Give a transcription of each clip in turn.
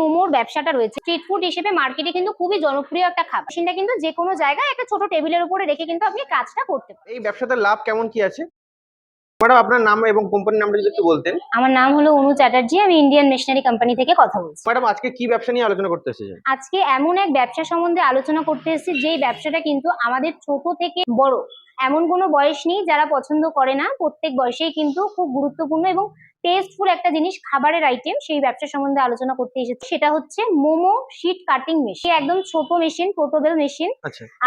মোমোর ব্যবসাটা রয়েছে। স্ট্রিট ফুড হিসেবে মার্কেটে কিন্তু খুবই জনপ্রিয় একটা খাবার। সেটা কিন্তু যে কোনো জায়গায় একটা ছোট টেবিলের উপরে রেখে কিন্তু আপনি কাজটা করতে পারেন। এই ব্যবসাতে লাভ কেমন কি আছে? ম্যাডাম আপনার নাম এবং কোম্পানির নামটা যদি একটু বলতেন। আমার নাম হলো অনু চ্যাটার্জি আমি ইন্ডিয়ান মেশিনারি কোম্পানি থেকে কথা বলছি। ম্যাডাম আজকে কি ব্যবসা নিয়ে আলোচনা করতে এসেছেন? আজকে এমন এক ব্যবসা সম্বন্ধে আলোচনা করতে এসেছি যেই ব্যবসাটা কিন্তু আমাদের ছোট থেকে বড়। এমন কোনো বয়স নেই যারা পছন্দ করে না। প্রত্যেক বয়সেই কিন্তু খুব গুরুত্বপূর্ণ এবং টেস্টফুল একটা জিনিস খাবারের আইটেম সেই ব্যবসা সম্বন্ধে আলোচনা করতে এসেছি। সেটা হচ্ছে মোমো শীট কাটিং মেশিন একদম ছোট মেশিন পোর্টেবল মেশিন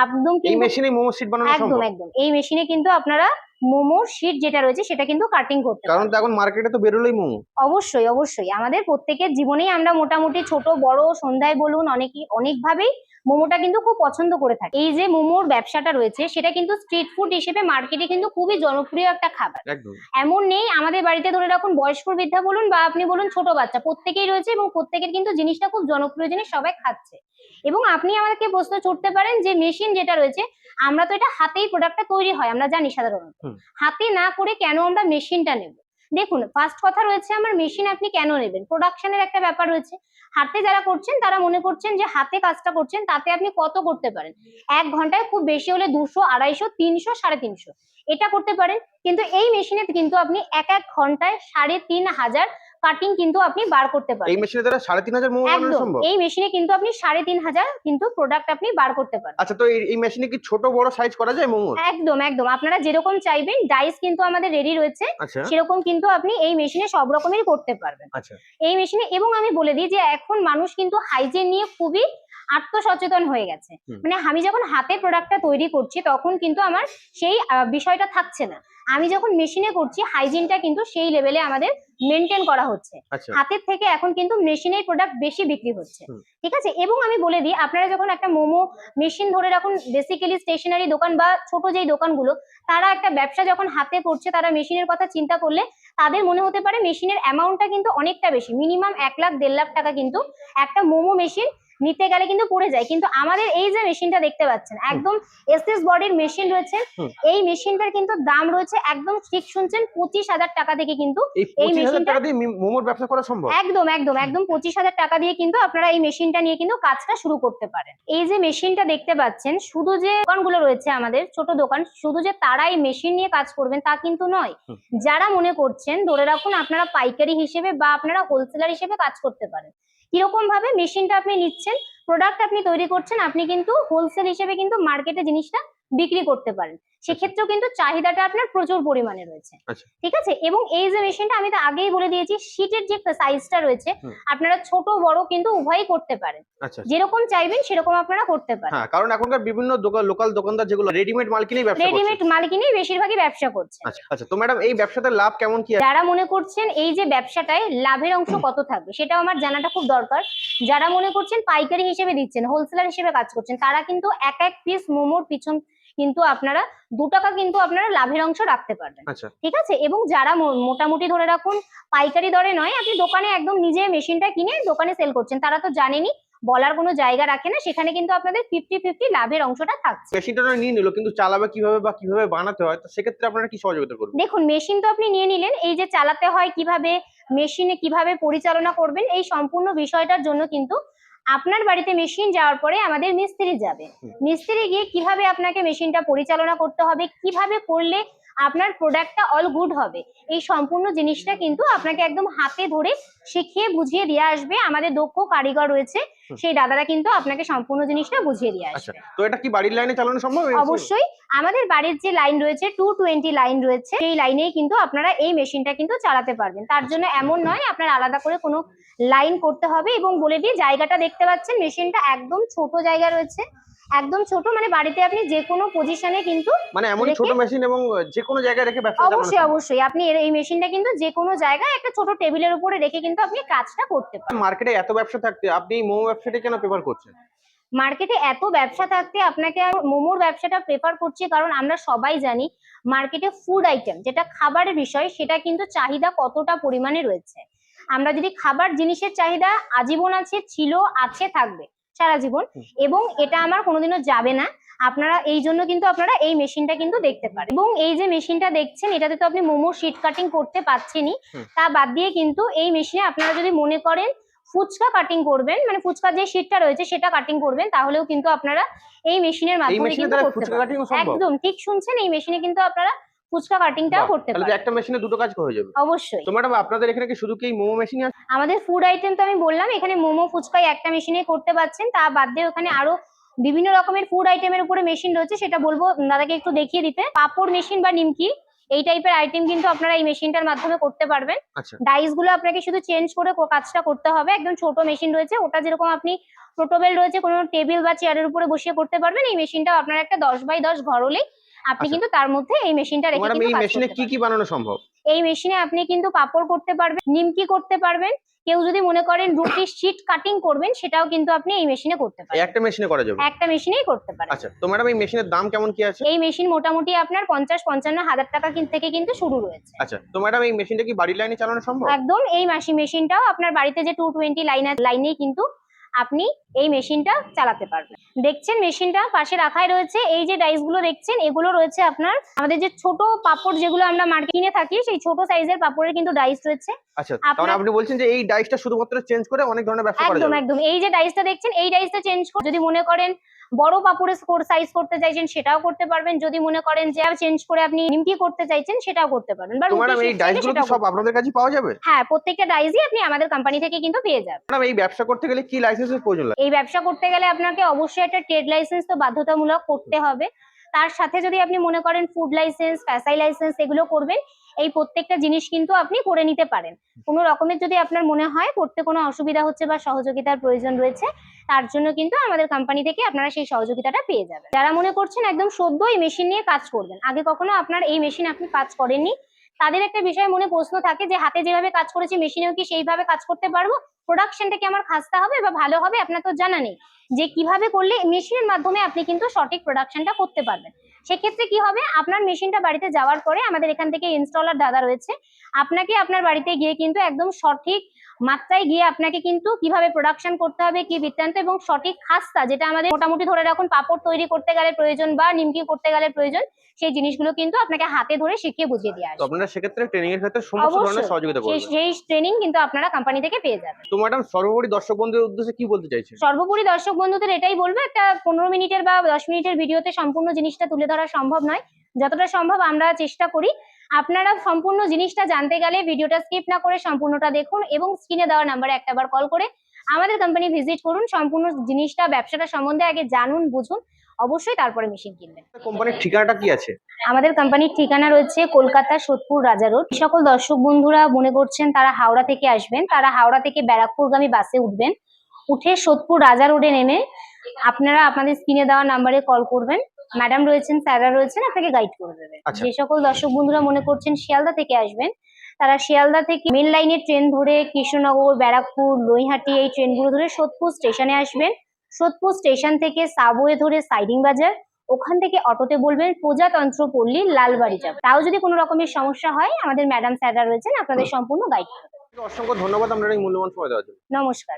একদম এই কিন্তু মেশিনে মোমো সিট বানানো একদম একদম। এই মেশিনে কিন্তু আপনারা মোমোর শীট যেটা রয়েছে সেটা কিন্তু কাটিং করতে কারণ তো এখন মার্কেটে তো বেরোলোই মোমো। অবশ্যই অবশ্যই। আমাদের প্রত্যেকের জীবনেই আমরা মোটামুটি ছোট বড় সন্ধ্যায় বলুন অনেকই অনেকভাবেই মোমোটা কিন্তু খুব পছন্দ করে থাকি। এই যে মোমোর ব্যবসাটা রয়েছে সেটা কিন্তু স্ট্রিট ফুড হিসেবে মার্কেটে কিন্তু খুবই জনপ্রিয় একটা খাবার। এমন নেই আমাদের বাড়িতে ধরে রাখুন বয়স্ক বৃদ্ধা বলুন বা আপনি বলুন ছোট বাচ্চা প্রত্যেকেই রয়েছে এবং প্রত্যেকের কিন্তু জিনিসটা খুব জনপ্রিয় জিনিস সবাই খাচ্ছে। এবং আপনি আমাকে প্রশ্ন ছুটতে পারেন যে মেশিন যেটা রয়েছে আমরা তো এটা হাতেই প্রোডাক্টটা তৈরি হয় আমরা জানি সাধারণত। হাতে না করে কেন আমরা মেশিনটা নেব? দেখুন ফার্স্ট কথা রয়েছে আমার মেশিন আপনি কেন নেবেন? প্রোডাকশনের একটা ব্যাপার রয়েছে। হাতে যারা করছেন, তারা মনে করছেন যে হাতে কাজটা করছেন, তাতে আপনি কত করতে পারেন? এক ঘন্টায় খুব বেশি হলে দুশো, আড়াইশো, তিনশো, সাড়ে তিনশো। এটা করতে পারেন, কিন্তু এই মেশিনে কিন্তু আপনি এক এক ঘন্টায় সাড়ে তিন হাজার কাটিং কিন্তু আপনি বার করতে পারেন এই মেশিনে দ্বারা সাড়ে তিন হাজার মোমো বানানো একদম। সম্ভব? এই মেশিনে কিন্তু আপনি সাড়ে তিন হাজার কিন্তু প্রোডাক্ট আপনি বার করতে পারেন আচ্ছা তো এই- মেশিনে কি ছোট বড় সাইজ করা যায় মোমো একদম একদম। আপনারা যেরকম চাইবেন ডাইস কিন্তু আমাদের রেডি রয়েছে আচ্ছা। সেরকম কিন্তু আপনি এই মেশিনে সব রকমেরই করতে পারবেন। আচ্ছা। এই মেশিনে এবং আমি বলে দিই যে এখন মানুষ কিন্তু হাইজিন নিয়ে খুবই আত্মসচেতন হয়ে গেছে। মানে আমি যখন হাতে প্রোডাক্টটা তৈরি করছি তখন কিন্তু আমার সেই বিষয়টা থাকছে না। আমি যখন মেশিনে করছি হাইজিনটা কিন্তু সেই লেভেলে আমাদের মেনটেন করা হচ্ছে। আচ্ছা। হাতের থেকে এখন কিন্তু মেশিনের প্রোডাক্ট বেশি বিক্রি হচ্ছে। ঠিক আছে? এবং আমি বলে দিই আপনারা যখন একটা মোমো মেশিন ধরে রাখুন বেসিক্যালি স্টেশনারি দোকান বা ছোট যেই দোকানগুলো তারা একটা ব্যবসা যখন হাতে করছে তারা মেশিনের কথা চিন্তা করলে তাদের মনে হতে পারে মেশিনের অ্যামাউন্টটা কিন্তু অনেকটা বেশি। মিনিমাম এক লাখ দেড় লাখ টাকা কিন্তু একটা মোমো মেশিন নিতে গেলে কিন্তু পড়ে যায়। কিন্তু আমাদের এই যে মেশিনটা দেখতে পাচ্ছেন একদম এসএস বডির মেশিন রয়েছে। এই মেশিনটার কিন্তু দাম রয়েছে একদম ঠিক শুনছেন পঁচিশ হাজার টাকা থেকে কিন্তু এই মেশিনটা- মোমোর ব্যবসা করা সম্ভব? একদম একদম একদম পঁচিশ হাজার টাকা দিয়ে কিন্তু আপনারা এই মেশিনটা নিয়ে কিন্তু কাজটা শুরু করতে পারেন। এই যে মেশিনটা দেখতে পাচ্ছেন শুধু যে দোকানগুলো রয়েছে আমাদের ছোট দোকান শুধু যে তারা এই মেশিন নিয়ে কাজ করবেন তা কিন্তু নয়। যারা মনে করছেন ধরে রাখুন আপনারা পাইকারি হিসেবে বা আপনারা হোলসেলার হিসেবে কাজ করতে পারেন। কীরকম ভাবে মেশিনটা আপনি নিচ্ছেন প্রোডাক্ট আপনি তৈরি করছেন, আপনি কিন্তু হোলসেল হিসেবে কিন্তু মার্কেটে জিনিসটা বিক্রি করতে পারেন। সেক্ষেত্রেও কিন্তু চাহিদাটা আপনার প্রচুর পরিমাণে রয়েছে। আচ্ছা। ঠিক আছে? এবং এই যে মেশিনটা আমি তো আগেই বলে দিয়েছি শীটের যে সাইজটা রয়েছে আপনারা ছোট বড় কিন্তু উভয়ই করতে পারেন। আচ্ছা। যেরকম চাইবেন সেরকম আপনারা করতে পারেন। হ্যাঁ কারণ এখনকার বিভিন্ন দোকান লোকাল দোকানদার যেগুলো রেডিমেড মাল কিনেই ব্যবসা রেডিমেড মালিকিনেই বেশিরভাগই ব্যবসা করছে। আচ্ছা আচ্ছা। তো ম্যাডাম এই ব্যবসাতে লাভ কেমন কি যারা মনে করছেন এই যে ব্যবসাটায় লাভের অংশ কত থাকবে সেটাও আমার জানাটা খুব দরকার। যারা মনে করছেন পাইকারি হিসেবে দিচ্ছেন হোলসেলার হিসেবে কাজ করছেন তারা কিন্তু এক এক পিস মোমোর পিছন কিন্তু আপনারা দু টাকা কিন্তু আপনারা লাভের অংশ রাখতে পারবেন। আচ্ছা। ঠিক আছে? এবং যারা মোটামুটি ধরে রাখুন পাইকারি দরে নয় আপনি দোকানে একদম নিজে মেশিনটা কিনে দোকানে সেল করছেন। তারা তো জানেনই বলার কোনো জায়গা রাখে না সেখানে কিন্তু আপনাদের ফিফটি ফিফটি লাভের অংশটা থাকছে। মেশিনটা নিয়ে নিল কিন্তু চালাবে কীভাবে বা কীভাবে বানাতে হয়? তো সেক্ষেত্রে আপনারা কি সহযোগিতা করবেন? দেখুন মেশিন তো আপনি নিয়ে নিলেন এই যে চালাতে হয় কীভাবে মেশিনে কীভাবে পরিচালনা করবেন এই সম্পূর্ণ বিষয়টার জন্য কিন্তু আপনার বাড়িতে মেশিন যাওয়ার পরে আমাদের মিস্ত্রি যাবে। মিস্ত্রি গিয়ে কীভাবে আপনাকে মেশিনটা পরিচালনা করতে হবে কীভাবে করলে আপনার প্রোডাক্টটা অল গুড হবে। এই সম্পূর্ণ জিনিসটা কিন্তু আপনাকে একদম হাতে ধরে শিখিয়ে বুঝিয়ে দিয়ে আসবে। আমাদের দক্ষ কারিগর রয়েছে সেই দাদারা কিন্তু আপনাকে সম্পূর্ণ জিনিসটা বুঝিয়ে দিয়ে আচ্ছা আসবে। তো এটা কি বাড়ির লাইনে চালানো সম্ভব? অবশ্যই আমাদের বাড়ির যে লাইন রয়েছে টু টোয়েন্টি লাইন রয়েছে সেই লাইনেই কিন্তু আপনারা এই মেশিনটা কিন্তু চালাতে পারবেন। তার জন্য এমন নয় আপনার আলাদা করে কোনো লাইন করতে হবে এবং বলে দিই জায়গাটা দেখতে পাচ্ছেন মেশিনটা একদম ছোট জায়গা রয়েছে। একদম ছোট মানে বাড়িতে আপনি যে কোনো পজিশনে কিন্তু মানে এমন ছোট মেশিন এবং যে কোনো জায়গায় রেখে ব্যবসা অবশ্যই অবশ্যই। আপনি এই মেশিনটা কিন্তু যে কোনো জায়গায় একটা ছোট টেবিলের উপরে রেখে কিন্তু আপনি কাজটা করতে পারেন। মার্কেটে এত ব্যবসা থাকতে আপনি এই মোমো ব্যবসাটা কেন প্রেফার করছেন? মার্কেটে এত ব্যবসা থাকতে আপনাকে মোমোর ব্যবসাটা প্রেফার করছি কারণ আমরা সবাই জানি মার্কেটে ফুড আইটেম যেটা খাবারের বিষয় সেটা কিন্তু চাহিদা কতটা পরিমাণে রয়েছে। আমরা যদি খাবার জিনিসের চাহিদা আজীবন আছে ছিল আছে থাকবে সারা জীবন। এবং এটা আমার কোনোদিনও যাবে না। আপনারা এই জন্য কিন্তু আপনারা এই মেশিনটা কিন্তু দেখতে পারেন। এবং এই যে মেশিনটা দেখছেন এটাতে তো আপনি মোমো শিট কাটিং করতে পাচ্ছেনই হুম। তা বাদ দিয়ে কিন্তু এই মেশিনে আপনারা যদি মনে করেন ফুচকা কাটিং করবেন মানে ফুচকার যে শীটটা রয়েছে সেটা কাটিং করবেন তাহলেও কিন্তু আপনারা এই মেশিনের মাধ্যমে কিন্তু করতে ফুচকা পারবেন। একদম ঠিক শুনছেন? এই মেশিনে কিন্তু আপনারা ফুচকা কাটিংটাও বাহ, করতে তো একটা মেশিনে দুটো কাজ হয়ে যাবে। অবশ্যই। তো ম্যাডাম আপনাদের এখানে কি শুধু কি মোমো মেশিন আছে? আমাদের ফুড আইটেম তো আমি বললাম এখানে মোমো ফুচকাই একটা মেশিনে করতে পারছেন। তা বাদ দিয়ে ওখানে আরও বিভিন্ন রকমের ফুড আইটেমের উপরে মেশিন রয়েছে সেটা বলব দাদাকে একটু দেখিয়ে দিতে। পাপড় মেশিন বা নিমকি এই টাইপের আইটেম কিন্তু আপনারা এই মেশিনটার মাধ্যমে করতে পারবেন। আচ্ছা। ডাইসগুলো আপনাকে শুধু চেঞ্জ করে কাজটা করতে হবে। একদম ছোট মেশিন রয়েছে ওটা যেরকম আপনি পোর্টেবল রয়েছে কোনো টেবিল বা চেয়ারের উপরে বসিয়ে করতে পারবেন। এই মেশিনটাও আপনার একটা দশ বাই দশ ঘর হলেই আপনি আচ্ছা। কিন্তু তার মধ্যে এই মেশিনটা রেখে ম্যাডাম এই মেশিনে কি কি বানানো সম্ভব? এই মেশিনে আপনি কিন্তু পাপড় করতে পারবেন নিমকি করতে পারবেন কেউ যদি মনে করেন রুটির শিট কাটিং করবেন সেটাও কিন্তু আপনি এই মেশিনে করতে এই পারবেন। একটা মেশিনে করা যাবে? একটা মেশিনেই করতে পারেন। আচ্ছা তো ম্যাডাম এই মেশিনের দাম কেমন কি আছে? এই মেশিন মোটামুটি আপনার পঞ্চাশ পঞ্চান্ন হাজার টাকা থেকে কিন্তু শুরু রয়েছে। আচ্ছা তো ম্যাডাম এই মেশিনটা কি বাড়ির লাইনে চালানো সম্ভব? একদম এই মাসি মেশিনটাও আপনার বাড়িতে যে টু টোয়েন্টি লাইন লাইনেই কিন্তু আপনি এই মেশিনটা চালাতে পারবেন দেখছেন মেশিনটা পাশে রাখাই রয়েছে। এই যে ডাইসগুলো দেখছেন এগুলো রয়েছে আপনার আমাদের যে ছোট পাপড় যেগুলো আমরা মার্কেটে থাকি সেই ছোট সাইজের পাপড়ের কিন্তু ডাইস রয়েছে। আচ্ছা তাহলে আপনি বলছেন যে এই ডাইসটা শুধুমাত্র চেঞ্জ করে অনেক ধরনের ব্যবসা করা যাবে। একদম। এই যে ডাইসটা দেখছেন এই ডাইসটা চেঞ্জ করে যদি মনে করেন বড় পাপড়ের সাইজ করতে চাইছেন সেটাও করতে পারবেন। যদি মনে করেন যে চেঞ্জ করে আপনি নিমকি করতে চাইছেন সেটাও করতে পারবেন। বা তো রুটি ম্যাডাম এই ডাইসগুলো কি সব আপনাদের কাছে পাওয়া যাবে? হ্যাঁ প্রত্যেকটা ডাইসই আপনি আমাদের কোম্পানি থেকে কিন্তু পেয়ে যাবেন। ম্যাডাম এই ব্যবসা করতে গেলে কি লাইসেন্সের প্রয়োজন লাগে? এই ব্যবসা করতে গেলে আপনাকে অবশ্যই একটা ট্রেড লাইসেন্স তো বাধ্যতামূলক করতে হবে। তার সাথে যদি আপনি মনে করেন ফুড লাইসেন্স ফ্যাসাই লাইসেন্স এগুলো করবেন, এই প্রত্যেকটা জিনিস কিন্তু আপনি করে নিতে পারেন। কোনো রকমের যদি আপনার মনে হয় করতে কোনো অসুবিধা হচ্ছে বা সহযোগিতার প্রয়োজন রয়েছে, তার জন্য কিন্তু আমাদের কোম্পানি থেকে আপনারা সেই সহযোগিতাটা পেয়ে যাবেন। যারা মনে করছেন একদম সদ্য এই মেশিন নিয়ে কাজ করবেন, আগে কখনো আপনার এই মেশিন আপনি কাজ করেননি, তাদের একটা বিষয় মনে প্রশ্ন থাকে যে হাতে যেভাবে কাজ করেছি মেশিনেও কি সেইভাবে কাজ করতে পারব? প্রোডাকশনটা কি আমার খাস্তা হবে বা ভালো হবে, আপনার তো জানা নেই যে কীভাবে করলে মেশিনের মাধ্যমে আপনি কিন্তু সঠিক প্রোডাকশনটা করতে পারবেন। সেক্ষেত্রে কি হবে? আপনার মেশিনটা বাড়িতে যাওয়ার পরে আমাদের এখান থেকে ইনস্টলার দাদা রয়েছে। আপনাকে আপনার বাড়িতে গিয়ে কিন্তু একদম সঠিক মাত্রায় গিয়ে আপনাকে কিন্তু কীভাবে প্রোডাকশন করতে হবে কি বৃত্তান্ত এবং সঠিক খাস্তা যেটা আমাদের মোটামুটি ধরে রাখুন পাপড় তৈরি করতে গেলে প্রয়োজন বা নিমকি করতে গেলে প্রয়োজন সেই জিনিসগুলো কিন্তু আপনাকে হাতে ধরে শিখিয়ে বুঝিয়ে দিয়ে আসবে। আপনারা সেক্ষেত্রে ট্রেনিং এর ক্ষেত্রে সমস্ত ধরনের সহযোগিতা করবেন। সেই ট্রেনিং কিন্তু আপনারা কোম্পানি থেকে পেয়ে যাবেন। তো ম্যাডাম সর্বোপরি দর্শক বন্ধুদের উদ্দেশ্যে কি বলতে চাইছেন? সর্বোপরি দর্শক বন্ধুদের এটাই বলব একটা পনেরো মিনিটের বা দশ মিনিটের ভিডিওতে সম্পূর্ণ জিনিসটা তুলে ধরা সম্ভব নয়। যতটা সম্ভব আমরা চেষ্টা করি। আপনারা সম্পূর্ণ জিনিসটা জানতে গেলে ভিডিওটা স্কিপ না করে সম্পূর্ণটা দেখুন এবং স্ক্রিনে দেওয়া নাম্বারে একটাবার কল করে আমাদের কোম্পানি ভিজিট করুন সম্পূর্ণ জিনিসটা ব্যবসাটা সম্বন্ধে আগে জানুন বুঝুন। অবশ্যই তারপরে মেশিন কিনবেন। কোম্পানির ঠিকানাটা কি আছে? আমাদের কোম্পানির ঠিকানা রয়েছে কলকাতা সোদপুর রাজা রোড। সকল দর্শক বন্ধুরা মনে করছেন তারা হাওড়া থেকে আসবেন তারা হাওড়া থেকে ব্যারাকপুরগামী বাসে উঠবেন। উঠে সোদপুর রাজা রোডে নেমে আপনারা আপনাদের স্ক্রিনে দেওয়া নাম্বারে কল করবেন। ম্যাডাম রয়েছেন স্যাররা রয়েছেন আপনাকে গাইড করে দেবে। আচ্ছা। যে সকল দর্শক বন্ধুরা মনে করছেন শিয়ালদা থেকে আসবেন তারা শিয়ালদা থেকে মেন লাইনের ট্রেন ধরে কৃষ্ণনগর ব্যারাকপুর নৈহাটি এই ট্রেনগুলো ধরে সোদপুর স্টেশনে আসবেন। সোদপুর স্টেশন থেকে সাবওয়ে ধরে সাইডিং বাজার ওখান থেকে অটোতে বলবেন প্রজাতন্ত্র পল্লী লালবাড়ি যাবে। তাও যদি কোনো রকমের সমস্যা হয় আমাদের ম্যাডাম স্যাররা রয়েছেন আপনাদের সম্পূর্ণ গাইড অসংখ্য ধন্যবাদ আপনারা এই মূল্যবান সময় দেওয়ার জন্য। নমস্কার।